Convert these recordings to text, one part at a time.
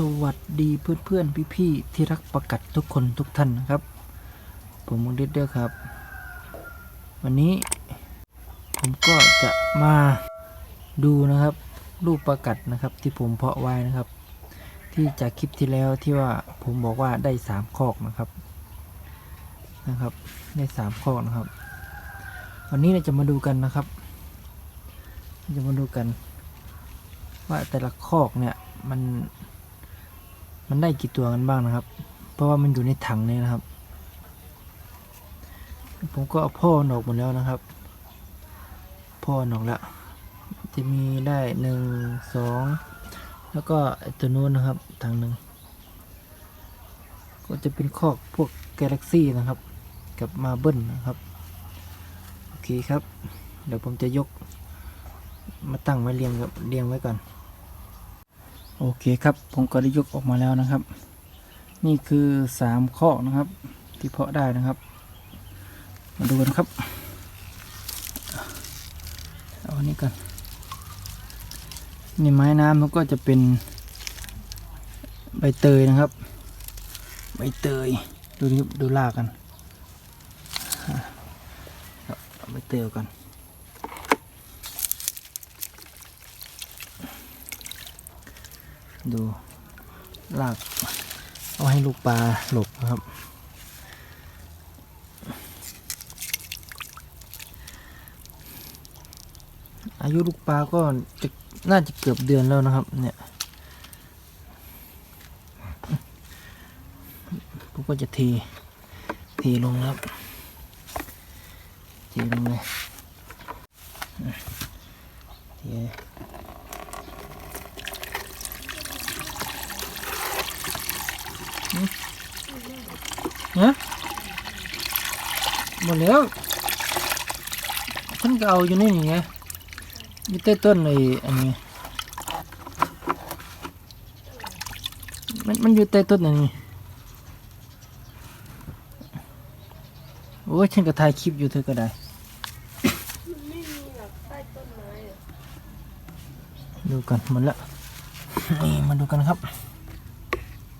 สวัสดีเพื่อนเพื่อนพี่พี่ๆที่รักประกัดทุกคนทุกท่านนะครับ ผมมงเด็ดเด้อครับ วันนี้ ผมก็จะมาดูนะครับ รูปประกัดนะครับ ที่ผมเพาะไว้นะครับ ที่จากคลิปที่แล้วที่ว่าผมบอกว่าได้สามคอกนะครับนะครับได้สามคอกนะครับ วันนี้เราจะมาดูกันนะครับ จะมาดูกัน ว่าแต่ละคอกเนี่ยมัน มันได้กี่ตัวกันบ้างนะครับ เพราะว่ามันอยู่ในถังนี่ยนะครับ ผมก็เอาพ่อหนอกหมดแล้วนะครับ พ่อหนอกแล้ว จะมีได้หนึ่งสองแล้วก็ตัวนู้นนะครับถังหนึ่งก็จะเป็นคอกพวกกาแล็กซี่นะครับ กับมาเบิลนะครับ โอเคครับ เดี๋ยวผมจะยกมาตั้งไว้เรียงกับเรียงไว้ก่อน โอเคครับผมก็ได้ยกออกมาแล้วนะครับ นี่คือสามข้อนะครับ ที่เพาะได้นะครับ มาดูกันครับเอาอันนี้ก่อนนี่ไม้น้ำมันก็จะเป็นใบเตยนะครับ ใบเตยดูนี่ดูลากกันใบเตยกัน ดูลากเอาให้ลูกปลาหลบนะครับ อายุลูกปลาก็จะน่าจะเกือบเดือนแล้วนะครับ เนี่ยผมก็จะทเทลงครับเทลงเลยเท ฮะหมดแล้วฉันก็เอาอยู่นี่ไงอยู่ใต้ต้นเลยอันนี้มันมันอยู่ใต้ต้นอันนี้โอ้ยฉันก็ถ่ายคลิปอยู่เธอก็ได้มันไม่มีหรอกใต้ต้นไม้อะดูกันหมดแล้วนี่มาดูกันครับ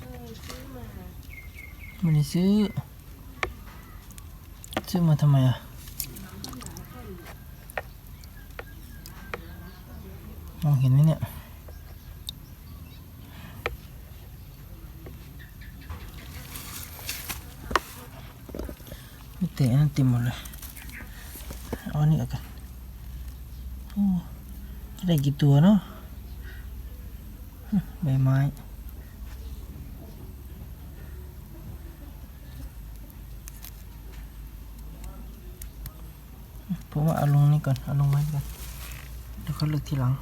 เออซื้อมา ไม่ได้ซื้อ ซื้อมาทำไมอะมองเห็นไหมเนี่ยไม่เตะนั่นเต็มหมดเลยเอาอันนี้ออกกันโอ้ได้กี่ตัวเนาะใบไม้ ว่าเอาลงนี่ก่อน เอาลงไว้ก่อนเดี๋ยวเขาเลือกทีหลัง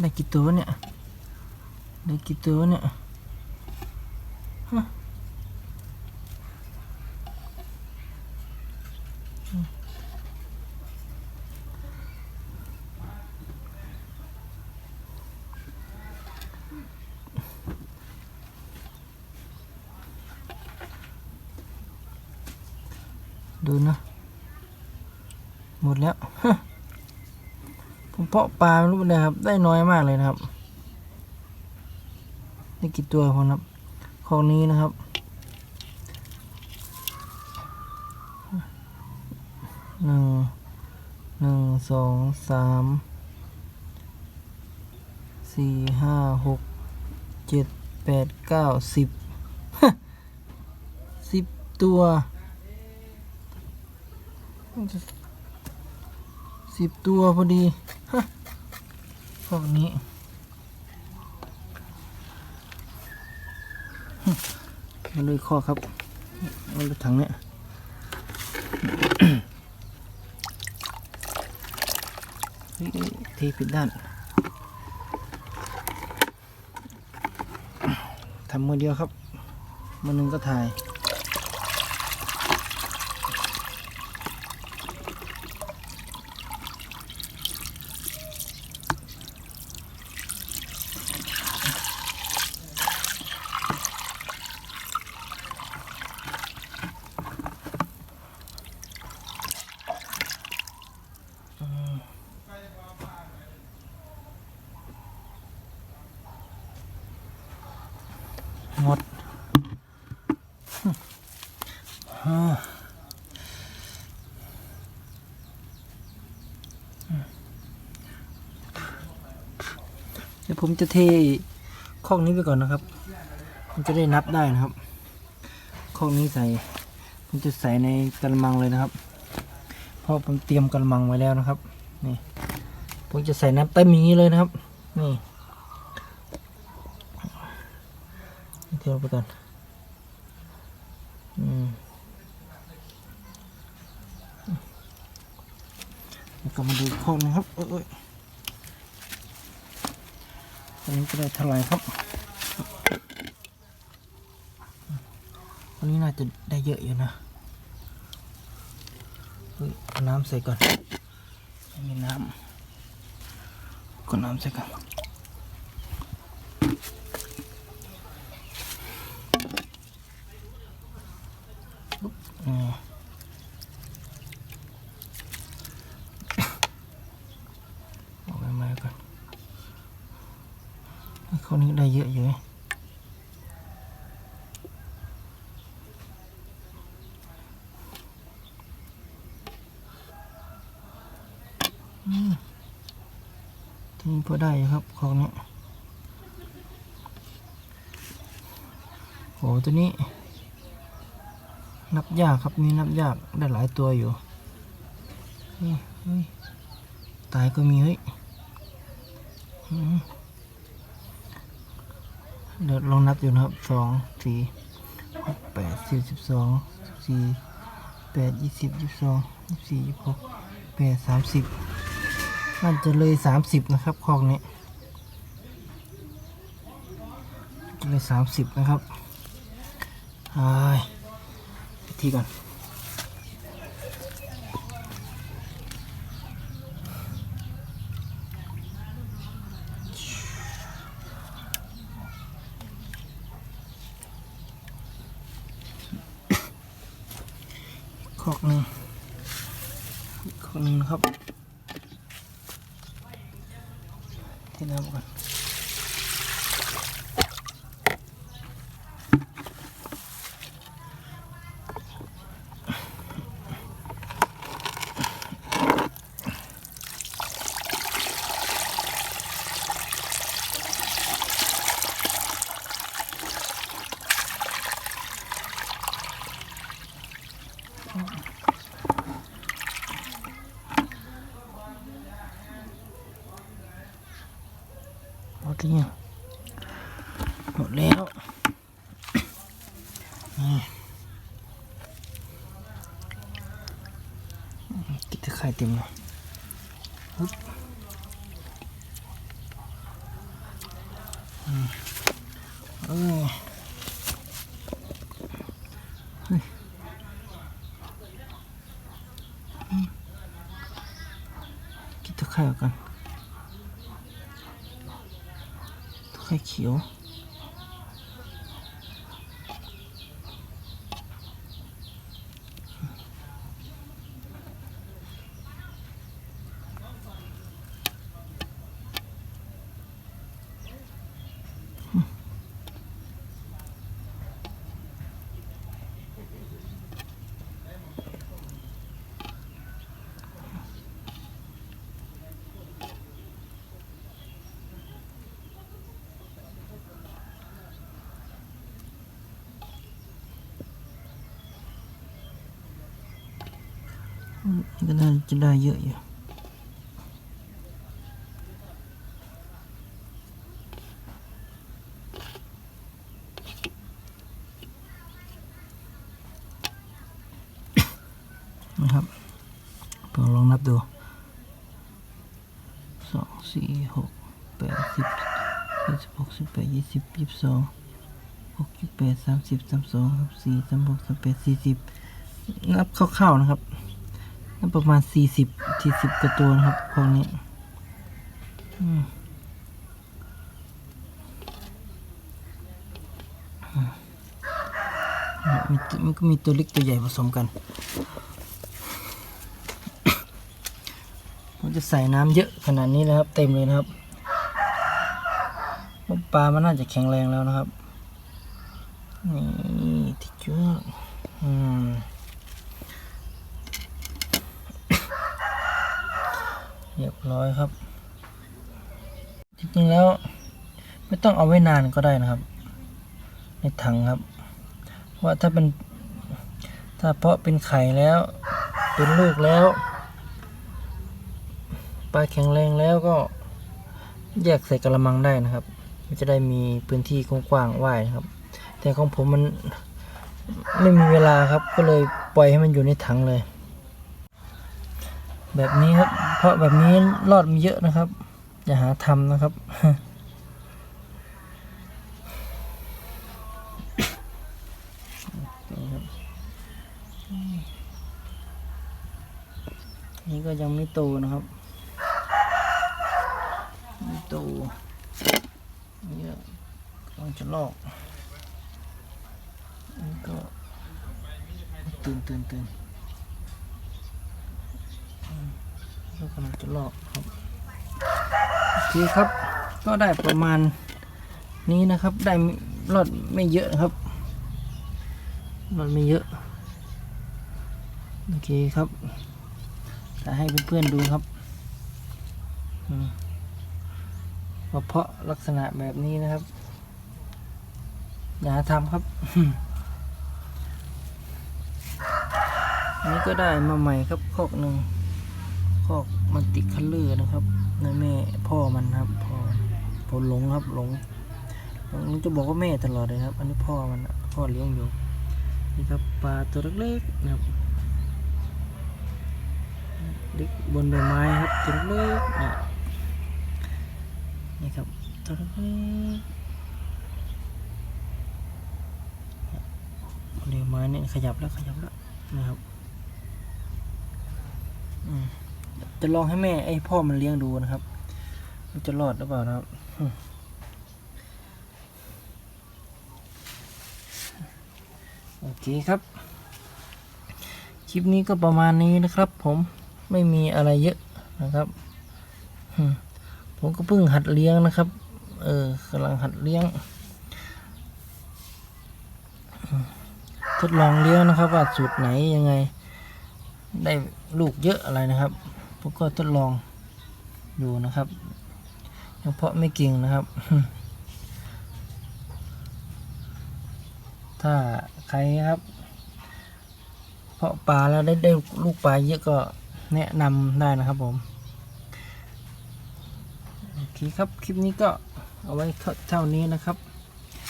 ได้กี่ตัวเนี่ย ได้กี่ตัวเนี่ย ดูนะหมดแล้วผมเพาะปลาไม่รู้เป็นไรครับ ได้น้อยมากเลยนะครับได้กี่ตัวผมนับของนี้นะครับหนึ่งหนึ่งสองสามสี่ห้าหกเจ็ดแปดเก้าสิบสิบตัว สิบตัวพอดีพวกนี้มาเลยข้อครับเอารถถังเนี่ยเฮ้ยเฮ้ยเทผิดด้านทำมือเดียวครับมือหนึ่งก็ถ่าย ผมจะเทคอกนี้ไปก่อนนะครับ มันจะได้นับได้นะครับคอกนี้ใส่ผมจะใส่ในกระมังเลยนะครับเพราะผมเตรียมกระมังไว้แล้วนะครับนี่ผมจะใส่น้ำเต็มอย่างนี้เลยนะครับนี่เทไปก่อนอืมแล้วก็มาดูคอกนะครับเอ้ย อันนี้จะได้เท่าไหร่ครับวันนี้น่าจะได้เยอะอยู่นะเฮ้ยเอาน้ำใส่ก่อนไม่มีน้ำก็น้ำใส่ก่อนอืมเอาไว้มาก่อนให้ คนนี้ได้เยอะอยู่ทีนี้พอได้ครับของนี้โหตัวนี้ นับยากครับนี่นับยากได้หลายตัวอยู่เฮ้ยเฮ้ยตายก็มีเฮ้ย เดี๋ยวลองนับอยู่นะครับสองสี่หกแปดสิบสิบสองสิบสี่แปดยี่สิบยี่สิบสองยี่สี่ยี่หกแปดสามสิบน่าจะเลยสามสิบนะครับคลองนี้จะเลยสามสิบนะครับไปทีก่อน อกหนึ่งอีกคอกหนึ่งนะครับที่น้ำก่อนหมดหรือยังหมดแล้วนี่กินตะไคร่ เต็มเลยปึ๊บอืมเอ้ยเฮ้ยอืมกินตะไคร่ออกกันไข่เขียว อืมก็น่าจะได้เยอะอยู่นะครับเดี๋ยวลองนับดูสองสี่หกแปดสิบยี่สิบหกสิบแปดยี่สิบยี่สิบสองหกยี่สิบแปดสามสิบสามสองสามสี่สามหกสามแปดสี่สิบนับคร่าวๆนะครับ น่าประมาณสี่สิบสี่สิบกว่าตัวนะครับพวกนี้อืมอืมมีตัวมันก็มีตัวเล็กตัวใหญ่ผสมกันผมจะใส่น้ำเยอะขนาดนี้นะครับ เต็มเลยนะครับปลามันน่าจะแข็งแรงแล้วนะครับ นี่ที่จุ๊อืมยบ ร้อยครับ จริงๆแล้ว ไม่ต้องเอาไว้นานก็ได้นะครับ ในถังครับ ว่าถ้าเป็น ถ้าเพาะเป็นไข่แล้ว เป็นลูกแล้วปลาแข็งแรงแล้วก็แยกใส่กระมังได้นะครับมันจะได้มีพื้นที่กว้างๆว่ายนะครับ แต่ของผมมันไม่มีเวลาครับ ก็เลยปล่อยให้มันอยู่ในถังเลย แบบนี้ครับ เพราะแบบนี้รอดมีเยอะนะครับ อย่าหาทำนะครับ นี่ก็ยังไม่โตนะครับ ไม่โตนี่ก็กำลังจะลอกนี่ก็ตื่นตื่นตื่นอืม ก็กำลังจะลอกครับโอเคครับ ก็ได้ประมาณนี้นะครับ ได้รอดไม่เยอะครับรอดไม่เยอะโอเคครับจะให้เพื่อนๆดูครับเพาะลักษณะแบบนี้นะครับ อย่าทำครับอันนี้ก็ได้มาใหม่ครับคอกหนึ่ง กมันติคัลเลอร์นะครับในแม่พ่อมันครับพ่อพ่อหลงครับหลงหลงจะบอกว่าแม่ตลอดเลยครับ อันนี้พ่อมันพ่อเลี้ยงอยู่นี่ครับปลาตัวเล็กๆนะครับเล็กบนใบไม้ครับตัวเล็กๆนี่นี่ครับตัวเล็กบนใบไม้เนี่ยขยับแล้วขยับแล้วนะครับอืม จะลองให้แม่ไอ้พ่อมันเลี้ยงดูนะครับ มันจะรอดหรือเปล่านะครับโอเคครับ คลิปนี้ก็ประมาณนี้นะครับ ผมไม่มีอะไรเยอะนะครับผมก็เพิ่งหัดเลี้ยงนะครับ เออกำลังหัดเลี้ยง ทดลองเลี้ยงนะครับ ว่าสูตรไหนยังไง ได้ลูกเยอะอะไรนะครับ ผมก็ทดลองอยู่นะครับยังเพาะไม่เก่งนะครับ ถ้าใครครับ เพาะปลาแล้วได้ได้ลูกปลาเยอะก็แนะนำได้นะครับผมโอเคครับคลิปนี้ก็เอาไว้เท่าเท่านี้นะครับ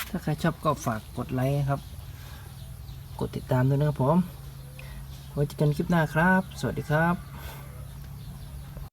ถ้าใครชอบก็ฝากกดไลค์ครับ กดติดตามด้วยนะครับผมไว้เจอกันคลิปหน้าครับ สวัสดีครับ